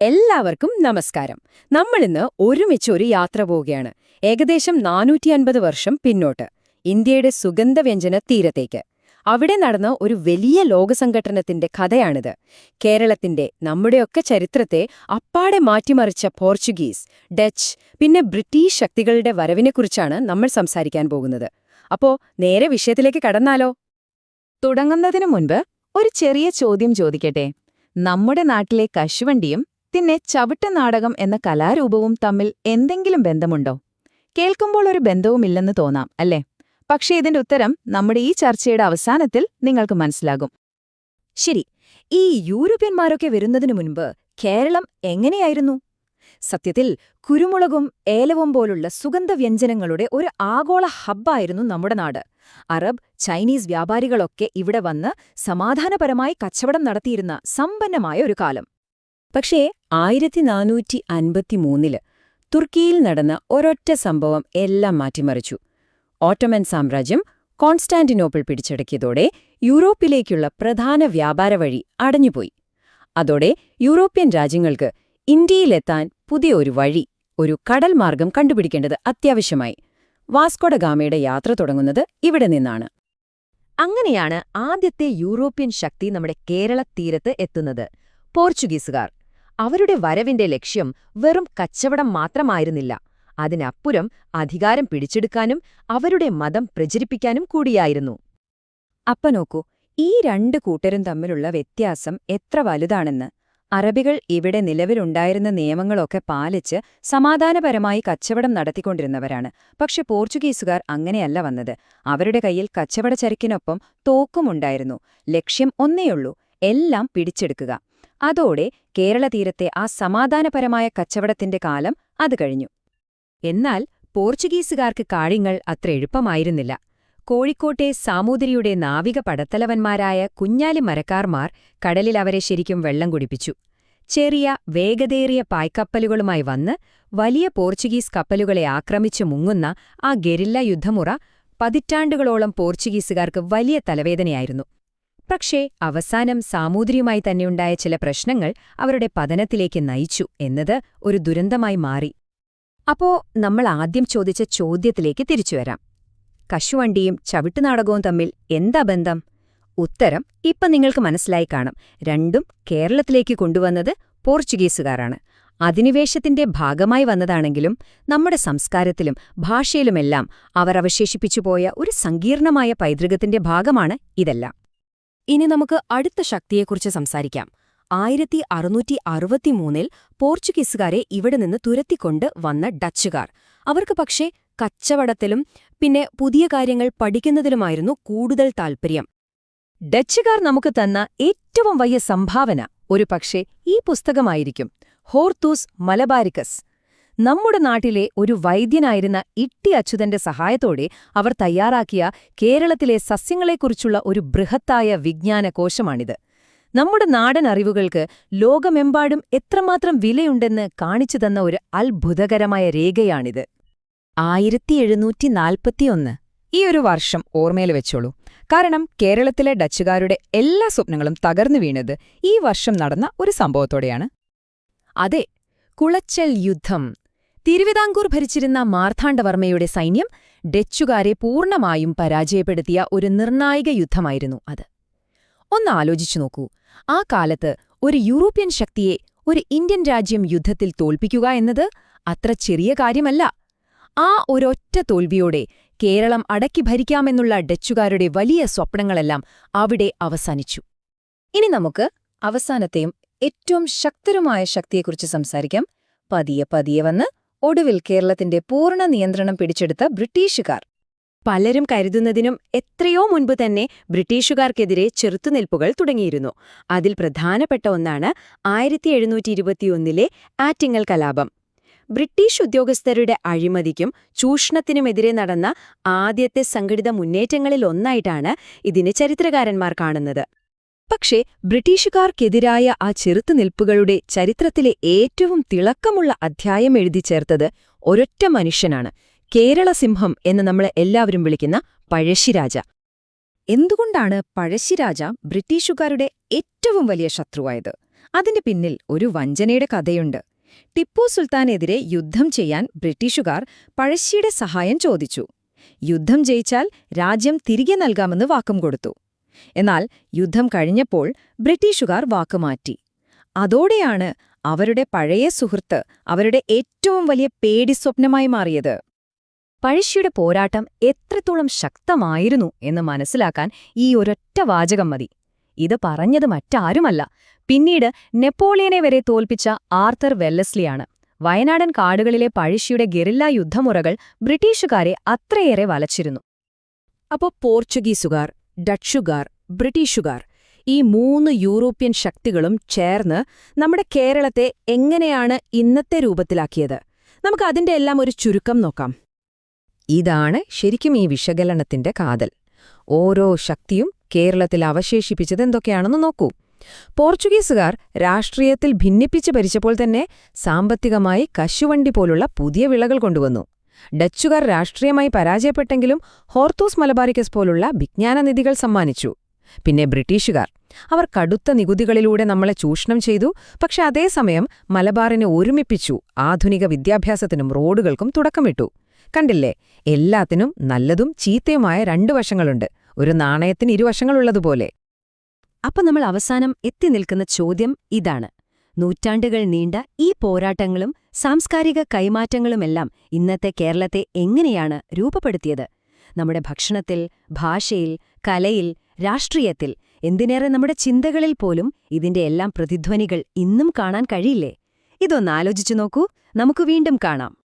എല്ലാവർക്കും നമസ്കാരം. നമ്മൾ ഇന്ന് ഒരുമിച്ച് ഒരു യാത്ര പോവുകയാണ്. ഏകദേശം നാനൂറ്റി അൻപത് വർഷം പിന്നോട്ട്. ഇന്ത്യയുടെ സുഗന്ധവ്യഞ്ജന തീരത്തേക്ക്. അവിടെ നടന്ന ഒരു വലിയ ലോകസംഘടനത്തിന്റെ കഥയാണിത്. കേരളത്തിന്റെ നമ്മുടെയൊക്കെ ചരിത്രത്തെ അപ്പാടെ മാറ്റിമറിച്ച പോർച്ചുഗീസ് ഡച്ച് പിന്നെ ബ്രിട്ടീഷ് ശക്തികളുടെ വരവിനെക്കുറിച്ചാണ് നമ്മൾ സംസാരിക്കാൻ പോകുന്നത്. അപ്പോ നേരെ വിഷയത്തിലേക്ക് കടന്നാലോ? തുടങ്ങുന്നതിനു മുൻപ് ഒരു ചെറിയ ചോദ്യം ചോദിക്കട്ടെ. നമ്മുടെ നാട്ടിലെ കശുവണ്ടിയും പിന്നെ ചവിട്ട് നാടകം എന്ന കലാരൂപവും തമ്മിൽ എന്തെങ്കിലും ബന്ധമുണ്ടോ? കേൾക്കുമ്പോൾ ഒരു ബന്ധവുമില്ലെന്ന് തോന്നാം അല്ലേ? പക്ഷേ ഇതിന്റെ ഉത്തരം നമ്മുടെ ഈ ചർച്ചയുടെ അവസാനത്തിൽ നിങ്ങൾക്ക് മനസ്സിലാകും. ശരി ഈ യൂറോപ്യന്മാരൊക്കെ വരുന്നതിനു മുൻപ് കേരളം എങ്ങനെയായിരുന്നു? സത്യത്തിൽ കുരുമുളകും ഏലവും പോലുള്ള സുഗന്ധവ്യഞ്ജനങ്ങളുടെ ഒരു ആഗോള ഹബ്ബായിരുന്നു നമ്മുടെ നാട്. അറബ് ചൈനീസ് വ്യാപാരികളൊക്കെ ഇവിടെ വന്ന് സമാധാനപരമായി കച്ചവടം നടത്തിയിരുന്ന സമ്പന്നമായ ഒരു കാലം. പക്ഷേ ആയിരത്തി നാനൂറ്റി അൻപത്തിമൂന്നിൽ തുർക്കിയിൽ നടന്ന ഒരൊറ്റ സംഭവം എല്ലാം മാറ്റിമറിച്ചു. ഓട്ടോമൻ സാമ്രാജ്യം കോൺസ്റ്റാന്റിനോപ്പിൾ പിടിച്ചടക്കിയതോടെ യൂറോപ്പിലേക്കുള്ള പ്രധാന വ്യാപാര വഴി അടഞ്ഞുപോയി. അതോടെ യൂറോപ്യൻ രാജ്യങ്ങൾക്ക് ഇന്ത്യയിലെത്താൻ പുതിയ ഒരു വഴി ഒരു കടൽ മാർഗം കണ്ടുപിടിക്കേണ്ടത് അത്യാവശ്യമായി. വാസ്കോഡഗാമയുടെ യാത്ര തുടങ്ങുന്നത് ഇവിടെ നിന്നാണ്. അങ്ങനെയാണ് ആദ്യത്തെ യൂറോപ്യൻ ശക്തി നമ്മുടെ കേരള തീരത്ത് എത്തുന്നത്. പോർച്ചുഗീസുകാർ. അവരുടെ വരവിന്റെ ലക്ഷ്യം വെറും കച്ചവടം മാത്രമായിരുന്നില്ല. അതിനപ്പുറം അധികാരം പിടിച്ചെടുക്കാനും അവരുടെ മതം പ്രചരിപ്പിക്കാനും കൂടിയായിരുന്നു. അപ്പ നോക്കൂ ഈ രണ്ട് കൂട്ടരും തമ്മിലുള്ള വ്യത്യാസം എത്ര വലുതാണെന്ന്. അറബികൾ ഇവിടെ നിലവിലുണ്ടായിരുന്ന നിയമങ്ങളൊക്കെ പാലിച്ച് സമാധാനപരമായി കച്ചവടം നടത്തിക്കൊണ്ടിരുന്നവരാണ്. പക്ഷെ പോർച്ചുഗീസുകാർ അങ്ങനെയല്ല വന്നത്. അവരുടെ കയ്യിൽ കച്ചവടച്ചരക്കിനൊപ്പം തോക്കുമുണ്ടായിരുന്നു. ലക്ഷ്യം ഒന്നേയുള്ളൂ എല്ലാം പിടിച്ചെടുക്കുക. അതോടെ കേരള തീരത്തെ ആ സമാധാനപരമായ കച്ചവടത്തിന്റെ കാലം അത് കഴിഞ്ഞു. എന്നാൽ പോർച്ചുഗീസുകാർക്ക് കാര്യങ്ങൾ അത്ര എളുപ്പമായിരുന്നില്ല. കോഴിക്കോട്ടെ സാമൂതിരിയുടെ നാവിക പടത്തലവന്മാരായ കുഞ്ഞാലി മരക്കാർമാർ കടലിൽ അവരെ ശരിക്കും വെള്ളം കുടിപ്പിച്ചു. ചെറിയ വേഗതേറിയ പായ്ക്കപ്പലുകളുമായി വന്ന് വലിയ പോർച്ചുഗീസ് കപ്പലുകളെ ആക്രമിച്ചു മുങ്ങുന്ന ആ ഗെരില്ല യുദ്ധമുറ പതിറ്റാണ്ടുകളോളം പോർച്ചുഗീസുകാർക്ക് വലിയ തലവേദനയായിരുന്നു. പക്ഷേ അവസാനം സാമൂതിരിയുമായി തന്നെയുണ്ടായ ചില പ്രശ്നങ്ങൾ അവരുടെ പതനത്തിലേക്ക് നയിച്ചു എന്നത് ഒരു ദുരന്തമായി മാറി. അപ്പോ നമ്മൾ ആദ്യം ചോദിച്ച ചോദ്യത്തിലേക്ക് തിരിച്ചുവരാം കശുവണ്ടിയും ചവിട്ടുനാടകവും തമ്മിൽ എന്താ ബന്ധം? ഉത്തരം ഇപ്പം നിങ്ങൾക്ക് മനസ്സിലായി കാണും. രണ്ടും കേരളത്തിലേക്ക് കൊണ്ടുവന്നത് പോർച്ചുഗീസുകാരാണ്. അധിനിവേശത്തിന്റെ ഭാഗമായി വന്നതാണെങ്കിലും നമ്മുടെ സംസ്കാരത്തിലും ഭാഷയിലുമെല്ലാം അവർ അവശേഷിപ്പിച്ചുപോയ ഒരു സങ്കീർണമായ പൈതൃകത്തിന്റെ ഭാഗമാണ് ഇതെല്ലാം. ഇനി നമുക്ക് അടുത്ത ശക്തിയെക്കുറിച്ച് സംസാരിക്കാം. ആയിരത്തി അറുന്നൂറ്റി അറുപത്തിമൂന്നിൽ പോർച്ചുഗീസുകാരെ ഇവിടെ നിന്ന് തുരത്തിക്കൊണ്ട് വന്ന ഡച്ചുകാർ. അവർക്ക് പക്ഷേ കച്ചവടത്തിലും പിന്നെ പുതിയ കാര്യങ്ങൾ പഠിക്കുന്നതിലുമായിരുന്നു കൂടുതൽ താൽപ്പര്യം ഡച്ചുകാർ നമുക്ക് തന്ന ഏറ്റവും വലിയ സംഭാവന ഒരു പക്ഷേ ഈ പുസ്തകമായിരിക്കും. ഹോർത്തൂസ് മലബാരിക്കസ്. നമ്മുടെ നാട്ടിലെ ഒരു വൈദ്യനായിരുന്ന ഇട്ടി അച്യുതന്റെ സഹായത്തോടെ അവർ തയ്യാറാക്കിയ കേരളത്തിലെ സസ്യങ്ങളെക്കുറിച്ചുള്ള ഒരു ബൃഹത്തായ വിജ്ഞാനകോശമാണിത്. നമ്മുടെ നാടൻ അറിവുകൾക്ക് ലോകമെമ്പാടും എത്രമാത്രം വിലയുണ്ടെന്ന് കാണിച്ചു തന്ന ഒരു അത്ഭുതകരമായ രേഖയാണിത്. ആയിരത്തി എഴുന്നൂറ്റി നാൽപ്പത്തിയൊന്ന് ഈ ഒരു വർഷം ഓർമ്മയിൽ വെച്ചോളൂ. കാരണം കേരളത്തിലെ ഡച്ചുകാരുടെ എല്ലാ സ്വപ്നങ്ങളും തകർന്നു വീണത് ഈ വർഷം നടന്ന ഒരു സംഭവത്തോടെയാണ്. അതെ കുളച്ചൽ യുദ്ധം തിരുവിതാംകൂർ ഭരിച്ചിരുന്ന മാർത്താണ്ഡവർമ്മയുടെ സൈന്യം ഡച്ചുകാരെ പൂർണമായും പരാജയപ്പെടുത്തിയ ഒരു നിർണായക യുദ്ധമായിരുന്നു അത്. ഒന്ന് ആലോചിച്ചു നോക്കൂ. ആ കാലത്ത് ഒരു യൂറോപ്യൻ ശക്തിയെ ഒരു ഇന്ത്യൻ രാജ്യം യുദ്ധത്തിൽ തോൽപ്പിക്കുക എന്നത് അത്ര ചെറിയ കാര്യമല്ല. ആ ഒരൊറ്റ തോൽവിയോടെ കേരളം അടക്കി ഭരിക്കാമെന്നുള്ള ഡച്ചുകാരുടെ വലിയ സ്വപ്നങ്ങളെല്ലാം അവിടെ അവസാനിച്ചു. ഇനി നമുക്ക് അവസാനത്തെയും ഏറ്റവും ശക്തരുമായ ശക്തിയെക്കുറിച്ച് സംസാരിക്കാം. പതിയെ പതിയെ വന്ന് ഒടുവിൽ കേരളത്തിന്റെ പൂർണ നിയന്ത്രണം പിടിച്ചെടുത്ത ബ്രിട്ടീഷുകാർ. പലരും കരുതുന്നതിനും എത്രയോ മുൻപ് തന്നെ ബ്രിട്ടീഷുകാർക്കെതിരെ ചെറുത്തുനിൽപ്പുകൾ തുടങ്ങിയിരുന്നു. അതിൽ പ്രധാനപ്പെട്ട ഒന്നാണ് ആയിരത്തി എഴുന്നൂറ്റി ഇരുപത്തിയൊന്നിലെ ആറ്റിങ്ങൽ കലാപം. ബ്രിട്ടീഷ് ഉദ്യോഗസ്ഥരുടെ അഴിമതിക്കും ചൂഷണത്തിനുമെതിരെ നടന്ന ആദ്യത്തെ സംഘടിത മുന്നേറ്റങ്ങളിലൊന്നായിട്ടാണ് ഇതിനെ ചരിത്രകാരന്മാർ കാണുന്നത്. പക്ഷേ ബ്രിട്ടീഷുകാർക്കെതിരായ ആ ചെറുത്തുനിൽപ്പുകളുടെ ചരിത്രത്തിലെ ഏറ്റവും തിളക്കമുള്ള അധ്യായം എഴുതി ചേർത്തത് ഒരൊറ്റ മനുഷ്യനാണ്. കേരളസിംഹം എന്ന് നമ്മളെ എല്ലാവരും വിളിക്കുന്ന പഴശ്ശിരാജ. എന്തുകൊണ്ടാണ് പഴശ്ശിരാജ ബ്രിട്ടീഷുകാരുടെ ഏറ്റവും വലിയ ശത്രുവായത്? അതിന്റെ പിന്നിൽ ഒരു വഞ്ചനയുടെ കഥയുണ്ട്. ടിപ്പു സുൽത്താനെതിരെ യുദ്ധം ചെയ്യാൻ ബ്രിട്ടീഷുകാർ പഴശ്ശിയുടെ സഹായം ചോദിച്ചു. യുദ്ധം ജയിച്ചാൽ രാജ്യം തിരികെ നൽകാമെന്ന് വാക്കും കൊടുത്തു. എന്നാൽ യുദ്ധം കഴിഞ്ഞപ്പോൾ ബ്രിട്ടീഷുകാർ വാക്കുമാറ്റി അതോടെയാണ് അവരുടെ പഴയ സുഹൃത്ത് അവരുടെ ഏറ്റവും വലിയ പേടിസ്വപ്നമായി മാറിയത്. പഴശ്ശിയുടെ പോരാട്ടം എത്രത്തോളം ശക്തമായിരുന്നു എന്ന് മനസ്സിലാക്കാൻ ഈ ഒരൊറ്റ വാചകം മതി. ഇത് പറഞ്ഞത് മറ്റാരുമല്ല. പിന്നീട് നെപ്പോളിയനെ വരെ തോൽപ്പിച്ച ആർത്തർ വെല്ലസ്ലിയാണ്. വയനാടൻ കാടുകളിലെ പഴശ്ശിയുടെ ഗെറില്ലാ യുദ്ധമുറകൾ ബ്രിട്ടീഷുകാരെ അത്രയേറെ വലച്ചിരുന്നു. അപ്പോൾ പോർച്ചുഗീസുകാർ ഡച്ചുകാർ ബ്രിട്ടീഷുകാർ ഈ മൂന്ന് യൂറോപ്യൻ ശക്തികളും ചേർന്ന് നമ്മുടെ കേരളത്തെ എങ്ങനെയാണ് ഇന്നത്തെ രൂപത്തിലാക്കിയത്? നമുക്ക് അതിന്റെ എല്ലാം ഒരു ചുരുക്കം നോക്കാം. ഇതാണ് ശരിക്കും ഈ വിശകലനത്തിന്റെ കാതൽ. ഓരോ ശക്തിയും കേരളത്തിൽ അവശേഷിപ്പിച്ചത് എന്തൊക്കെയാണെന്ന് നോക്കൂ. പോർച്ചുഗീസുകാർ രാഷ്ട്രീയത്തിൽ ഭിന്നിപ്പിച്ച് ഭരിച്ചപ്പോൾ തന്നെ സാമ്പത്തികമായി കശുവണ്ടി പോലുള്ള പുതിയ വിളകൾ കൊണ്ടുവന്നു. ഡച്ചുകാർ രാഷ്ട്രീയമായി പരാജയപ്പെട്ടെങ്കിലും ഹോർത്തൂസ് മലബാരിക്കസ് പോലുള്ള വിജ്ഞാനനിധികൾ സമ്മാനിച്ചു. പിന്നെ ബ്രിട്ടീഷുകാർ. അവർ കടുത്ത നികുതികളിലൂടെ നമ്മളെ ചൂഷണം ചെയ്തു. പക്ഷെ അതേസമയം മലബാറിനെ ഒരുമിപ്പിച്ചു. ആധുനിക വിദ്യാഭ്യാസത്തിനും റോഡുകൾക്കും തുടക്കമിട്ടു. കണ്ടില്ലേ? എല്ലാത്തിനും നല്ലതും ചീത്തയുമായ രണ്ടു വശങ്ങളുണ്ട്. ഒരു നാണയത്തിന് ഇരുവശങ്ങളുള്ളതുപോലെ. അപ്പൊ നമ്മൾ അവസാനം എത്തി നിൽക്കുന്ന ചോദ്യം ഇതാണ്. നൂറ്റാണ്ടുകൾ നീണ്ട ഈ പോരാട്ടങ്ങളും സാംസ്കാരിക കൈമാറ്റങ്ങളുമെല്ലാം ഇന്നത്തെ കേരളത്തെ എങ്ങനെയാണ് രൂപപ്പെടുത്തിയത്? നമ്മുടെ ഭക്ഷണത്തിൽ ഭാഷയിൽ കലയിൽ രാഷ്ട്രീയത്തിൽ എന്തിനേറെ നമ്മുടെ ചിന്തകളിൽ പോലും ഇതിന്റെ എല്ലാം പ്രതിധ്വനികൾ ഇന്നും കാണാൻ കഴിയില്ലേ? ഇതൊന്നാലോചിച്ചു നോക്കൂ. നമുക്ക് വീണ്ടും കാണാം.